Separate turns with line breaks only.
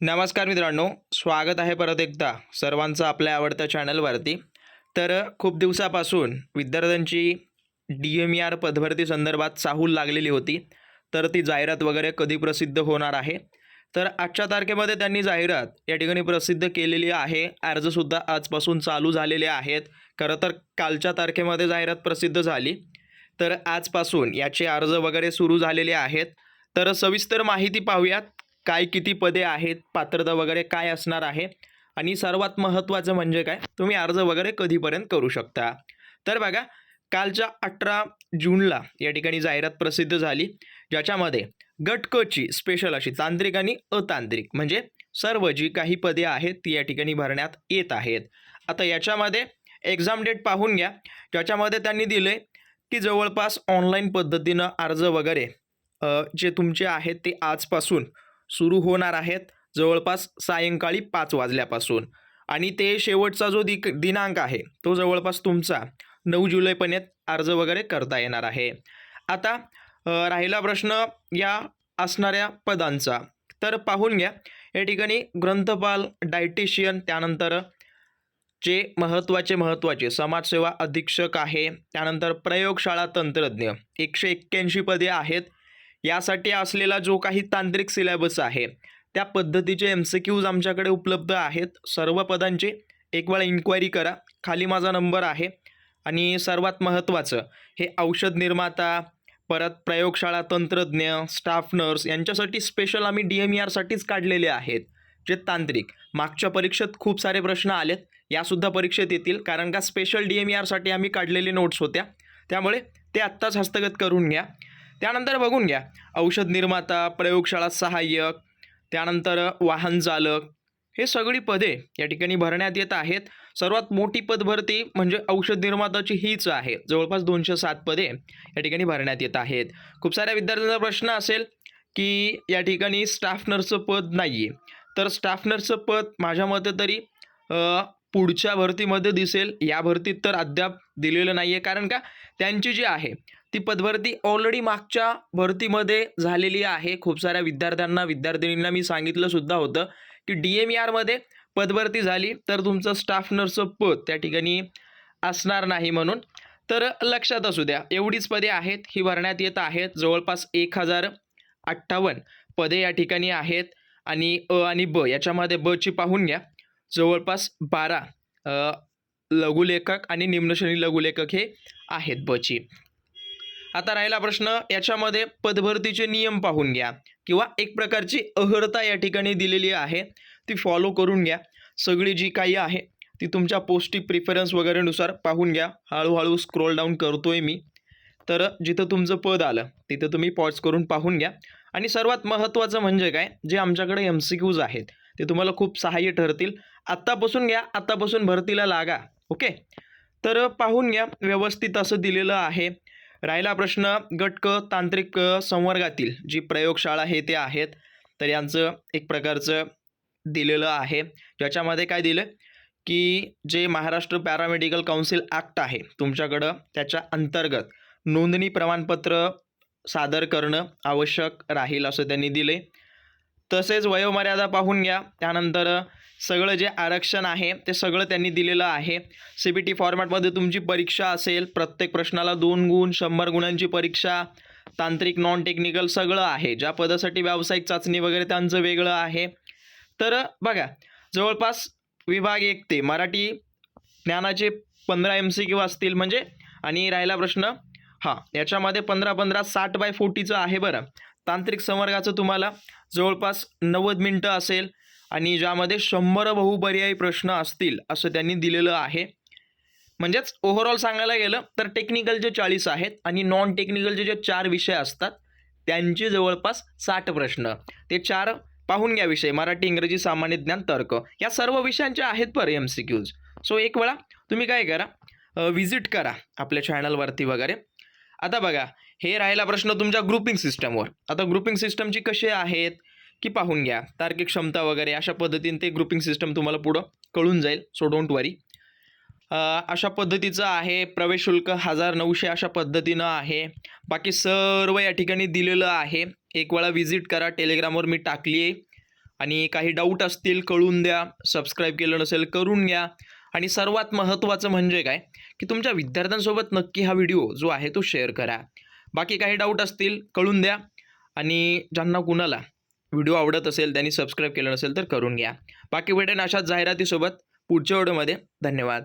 नमस्कार मित्रांनो स्वागत आहे परत एकदा सर्वांचं आपल्या आवडत्या चॅनलवरती. तर खूप दिवसापासून विद्यार्थ्यांची डी एम ई आर पदभरती संदर्भात चाहूल लागलेली होती. तर ती जाहिरात वगैरे कधी प्रसिद्ध होणार आहे? तर आजच्या तारखेमध्ये त्यांनी जाहिरात या ठिकाणी प्रसिद्ध केलेली आहे. अर्जसुद्धा आजपासून चालू झालेले आहेत. खरं तर कालच्या तारखेमध्ये जाहिरात प्रसिद्ध झाली. तर आजपासून याचे अर्ज वगैरे सुरू झालेले आहेत. तर सविस्तर माहिती पाहूयात. काय किती पदे आहेत पात्रता वगैरे काय असणार आहे आणि सर्वात महत्त्वाचं म्हणजे काय? तुम्ही अर्ज वगैरे कधीपर्यंत करू शकता. तर बघा कालच्या अठरा जूनला या ठिकाणी जाहिरात प्रसिद्ध झाली ज्याच्यामध्ये गटकची स्पेशल अशी तांत्रिक आणि अतांत्रिक म्हणजे सर्व जी काही पदे आहेत ती या ठिकाणी भरण्यात येत आहेत. आता याच्यामध्ये एक्झाम डेट पाहून घ्या ज्याच्यामध्ये त्यांनी दिले की जवळपास ऑनलाईन पद्धतीनं अर्ज वगैरे जे तुमचे आहेत ते आजपासून सुरू होणार आहेत जवळपास सायंकाळी पाच वाजल्यापासून. आणि ते शेवटचा जो दिक दिनांक आहे तो जवळपास तुमचा. नऊ जुलैपर्यंत अर्ज वगैरे करता येणार आहे. आता राहिला प्रश्न या असणाऱ्या पदांचा. तर पाहून घ्या. या ठिकाणी ग्रंथपाल डायटिशियन त्यानंतर जे महत्त्वाचे महत्त्वाचे समाजसेवा अधीक्षक आहे. त्यानंतर प्रयोगशाळा तंत्रज्ञ. एकशे एक्क्याऐंशी पदे आहेत. यासाठी असलेला जो काही तांत्रिक सिलेबस आहे त्या पद्धतीचे एम सी क्यूज आमच्याकडे उपलब्ध आहेत. सर्व पदांचे एक वेळा इन्क्वायरी करा. खाली माझा नंबर आहे. आणि सर्वात महत्त्वाचं हे औषध निर्माता परत प्रयोगशाळा तंत्रज्ञ स्टाफ नर्स यांच्यासाठी स्पेशल आम्ही डी एम ई आरसाठीच काढलेले आहेत. जे तांत्रिक. मागच्या परीक्षेत खूप सारे प्रश्न आलेत. यासुद्धा परीक्षेत येतील. कारण का स्पेशल डी एम ई आरसाठी आम्ही काढलेले नोट्स होत्या. त्यामुळे ते आत्ताच हस्तगत करून घ्या. त्यानंतर बघून घ्या. औषध निर्माता प्रयोगशाळा सहाय्यक त्यानंतर वाहन चालक हे सगळी पदे या ठिकाणी भरण्यात येत आहेत. सर्वात मोठी पदभरती म्हणजे औषध निर्माताची हीच आहे. जवळपास दोनशे सात पदे या ठिकाणी भरण्यात येत आहेत. खूप साऱ्या विद्यार्थ्यांचा प्रश्न असेल की या ठिकाणी स्टाफ नर्सचं पद नाही आहे तर स्टाफ नर्सचं पद माझ्या मते तरी पुढच्या भरतीमध्ये दिसेल. या भरतीत तर अद्याप दिलेलं नाही आहे कारण का? त्यांची जी आहे ती पदभरती ऑलरेडी मागच्या भरतीमध्ये झालेली आहे. खूप साऱ्या विद्यार्थ्यांना विद्यार्थिनींना मी सांगितलं सुद्धा होतं की डी एम ई आरमध्ये पदभरती झाली तर तुमचं स्टाफ नर्सचं पद त्या ठिकाणी असणार नाही म्हणून. तर लक्षात असू द्या एवढीच पदे आहेत ही भरण्यात येत आहेत. जवळपास एक हजार अठ्ठावन्न पदे या ठिकाणी आहेत आणि अ आणि ब याच्यामध्ये बची पाहून घ्या. जवळपास बारा लघुलेखक आणि निम्नश्रेणी लघुलेखक हे आहेत बची आता राहिला प्रश्न याच्यामध्ये पदभरतीचे नियम पाहून घ्या. किंवा एक प्रकारची अहर्ता या ठिकाणी दिलेली आहे ती फॉलो करून घ्या. सगळी जी काही आहे ती तुमच्या पौष्टिक प्रिफरन्स वगैरेनुसार पाहून घ्या. हळूहळू स्क्रोल डाऊन करतोय मी. तर जिथं तुमचं पद आलं तिथं तुम्ही पॉज करून पाहून घ्या. आणि सर्वात महत्त्वाचं म्हणजे काय जे आमच्याकडे एम सी क्यूज आहेत ते तुम्हाला खूप सहाय्य ठरतील. आत्तापासून घ्या आत्तापासून भरतीला लागा ओके? तर पाहून घ्या व्यवस्थित असं दिलेलं आहे. राहिला प्रश्न गट क तांत्रिक संवर्गातील जी प्रयोगशाळा हे ते आहेत तर यांचं एक प्रकारचं दिलेलं आहे. ज्याच्यामध्ये काय दिलं? की जे महाराष्ट्र पॅरामेडिकल काउन्सिल ॲक्ट आहे तुमच्याकडं त्याच्या अंतर्गत नोंदणी प्रमाणपत्र सादर करणं आवश्यक राहील असं त्यांनी दिले तसेच वयोमर्यादा पाहून घ्या त्यानंतर सगळं जे आरक्षण आहे ते सगळं त्यांनी दिलेलं आहे. सी बी टी फॉर्मॅटमध्ये तुमची परीक्षा असेल प्रत्येक प्रश्नाला दोन गुण शंभर गुणांची परीक्षा तांत्रिक नॉन टेक्निकल सगळं आहे. ज्या पदासाठी व्यावसायिक चाचणी वगैरे त्यांचं वेगळं आहे. तर बघा जवळपास विभाग एक ते मराठी ज्ञानाचे पंधरा एम सी क्यू असतील म्हणजे आणि राहिला प्रश्न हां याच्यामध्ये पंधरा पंधरा साठ बाय फोर्टीचं आहे बरं. तांत्रिक संवर्गाचं तुम्हाला जवळपास नव्वद मिनटं असेल. आणि ज्यामध्ये शंभर बहुपर्यायी प्रश्न असतील असं त्यांनी दिलेलं आहे. म्हणजेच ओव्हरऑल सांगायला गेलं तर टेक्निकलचे चाळीस आहेत आणि नॉन टेक्निकलचे जे चार विषय असतात त्यांचे जवळपास साठ प्रश्न. ते चार पाहून घ्या विषय मराठी इंग्रजी सामान्य ज्ञान तर्क. या सर्व विषयांचे आहेत पर एम सी क्यूज सो एक वेळा तुम्ही काय करा विजिट करा आपल्या चॅनलवरती वगैरे. आता बघा हे राहिला प्रश्न तुमच्या ग्रुपिंग सिस्टमवर आता ग्रुपिंग सिस्टमची कशी आहेत? की पाहून घ्या. तार्किक क्षमता वगैरे अशा पद्धतीने ते ग्रुपिंग सिस्टम तुम्हाला पुढं कळून जाईल. सो डोंट वरी अशा पद्धतीचं आहे. प्रवेश शुल्क हजार नऊशे अशा पद्धतीनं आहे. बाकी सर्व या ठिकाणी दिलेलं आहे. एक वेळा व्हिजिट करा. टेलिग्रामवर मी टाकली आहे आणि काही डाऊट असतील कळून द्या. सबस्क्राईब केलं नसेल करून घ्या. आणि सर्वात महत्त्वाचं म्हणजे काय? की तुमच्या विद्यार्थ्यांसोबत नक्की हा व्हिडिओ जो आहे तो शेअर करा. बाकी काही डाऊट असतील कळून द्या. आणि ज्यांना कुणाला व्हिडिओ आवडत असेल त्यांनी सबस्क्राईब केलं नसेल तर करून घ्या. बाकी भेटेन अशाच जाहिरातीसोबत पुढच्या व्हिडिओमध्ये. धन्यवाद.